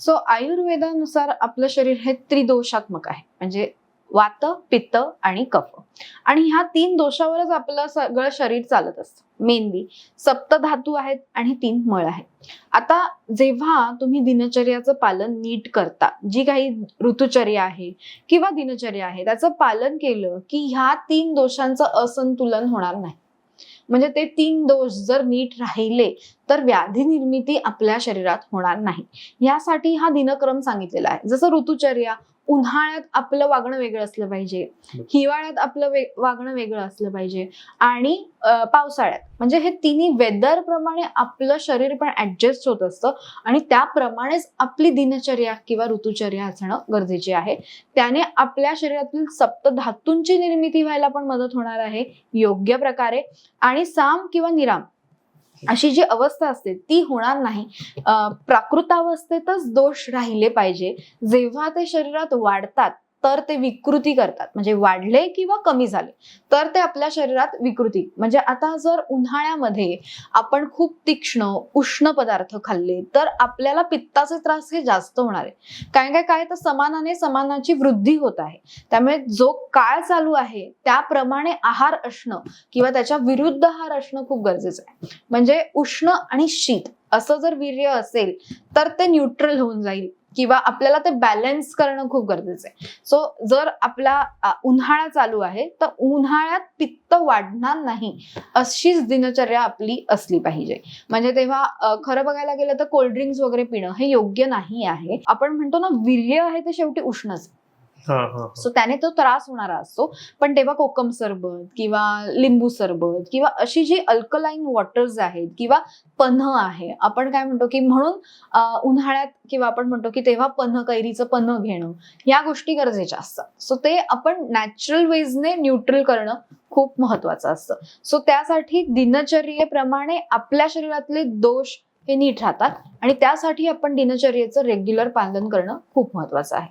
So आयुर्वेदानुसार आपलं शरीर हे त्रिदोषात्मक आहे. म्हणजे वात पित्त आणि कफ. आणि ह्या तीन दोषावरच आपलं सगळं शरीर चालत असतं. मेनली सप्त धातू आहेत आणि तीन मळ आहेत. आता जेव्हा तुम्ही दिनचर्याचं पालन नीट करता जी काही ऋतुचर्या आहे किंवा दिनचर्या आहे त्याचं पालन केलं की ह्या तीन दोषांचं असंतुलन होणार नाही. म्हणजे ते तीन दोष जर नीट राहिले तर व्याधी निर्मिती आपल्या शरीरात होणार नाही. यासाठी हा दिनक्रम सांगितलेला आहे. जसं ऋतुचर्या उन्हाळ्यात आपलं वागणं वेगळं असलं पाहिजे. हिवाळ्यात आपलं वागणं वेगळं असलं पाहिजे. आणि पावसाळ्यात. म्हणजे हे तिन्ही वेदर प्रमाणे आपलं शरीर पण ऍडजस्ट होत असतं. आणि त्याप्रमाणेच आपली दिनचर्या किंवा ऋतुचर्या असणं गरजेचे आहे. त्याने आपल्या शरीरातील सप्त धातूंची निर्मिती व्हायला पण मदत होणार आहे. योग्य प्रकारे. आणि साम किंवा निराम. अशी जी अवस्था असते ती होणार नाही. प्राकृतावस्थेतच दोष राहिले पाहिजे. जेव्हा ते शरीरात वाढतात तर ते विकृती करतात. म्हणजे वाढले किंवा कमी झाले तर ते आपल्या शरीरात विकृती. म्हणजे आता जर उन्हाळ्यामध्ये आपण खूप तीक्ष्ण उष्ण पदार्थ खाल्ले तर आपल्याला पित्ताचे त्रास हे जास्त होणार आहे. काय काय? काय? तर समानाने समानाची वृद्धी होत आहे. त्यामुळे जो काळ चालू आहे त्याप्रमाणे आहार असणं किंवा त्याच्या विरुद्ध आहार असणं खूप गरजेचं आहे. म्हणजे उष्ण आणि शीत असं जर वीर्य असेल तर ते न्यूट्रल होऊन जाईल. किंवा आपल्याला ते बॅलन्स करणं खूप गरजेचं आहे. सो जर आपला उन्हाळा चालू आहे तर उन्हाळ्यात पित्त वाढणार नाही अशीच दिनचर्या आपली असली पाहिजे. म्हणजे तेव्हा खरं बघायला गेलं तर कोल्ड्रिंक्स वगैरे पिणं हे योग्य नाही आहे. आपण म्हणतो ना वीर्य आहे ते शेवटी उष्णच. सो त्याने तो त्रास होणारा असतो. पण तेव्हा कोकम सरबत किंवा लिंबू सरबत किंवा अशी जी अल्कलाईन वॉटर्स आहेत किंवा पन्ह आहे आपण काय म्हणतो की म्हणून उन्हाळ्यात किंवा आपण म्हणतो की तेव्हा पन्ह कैरीचं पन्ह घेणं या गोष्टी गरजेच्या असतात. सो ते आपण नॅचरल वेजने न्यूट्रल करणं खूप महत्वाचं असतं. सो त्यासाठी दिनचर्येप्रमाणे आपल्या शरीरातले दोष हे नीट राहतात आणि त्यासाठी आपण दिनचर्येचं रेग्युलर पालन करणं खूप महत्वाचं आहे.